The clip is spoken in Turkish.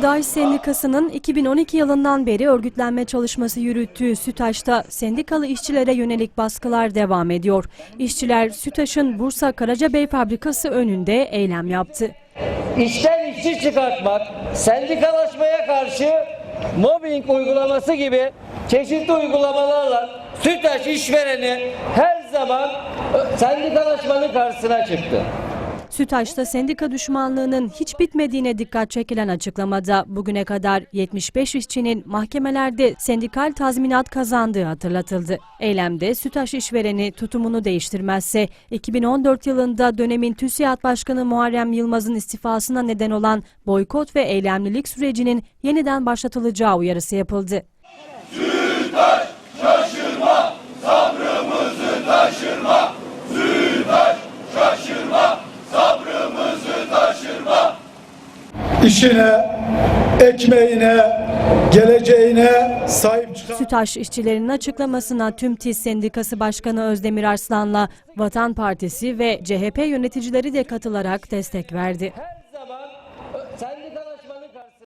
Gıda İş Sendikası'nın 2012 yılından beri örgütlenme çalışması yürüttüğü Sütaş'ta sendikalı işçilere yönelik baskılar devam ediyor. İşçiler Sütaş'ın Bursa Karacabey fabrikası önünde eylem yaptı. İşten işçi çıkartmak, sendikalaşmaya karşı mobbing uygulaması gibi çeşitli uygulamalarla Sütaş işvereni her zaman sendikalaşmanın karşısına çıktı. Sütaş'ta sendika düşmanlığının hiç bitmediğine dikkat çekilen açıklamada bugüne kadar 75 işçinin mahkemelerde sendikal tazminat kazandığı hatırlatıldı. Eylemde Sütaş işvereni tutumunu değiştirmezse 2014 yılında dönemin TÜSİAD Başkanı Muharrem Yılmaz'ın istifasına neden olan boykot ve eylemlilik sürecinin yeniden başlatılacağı uyarısı yapıldı. İşine, ekmeğine, geleceğine sahip çıkan Sütaş işçilerinin açıklamasına tüm TİS Sendikası Başkanı Özdemir Arslan'la Vatan Partisi ve CHP yöneticileri de katılarak destek verdi.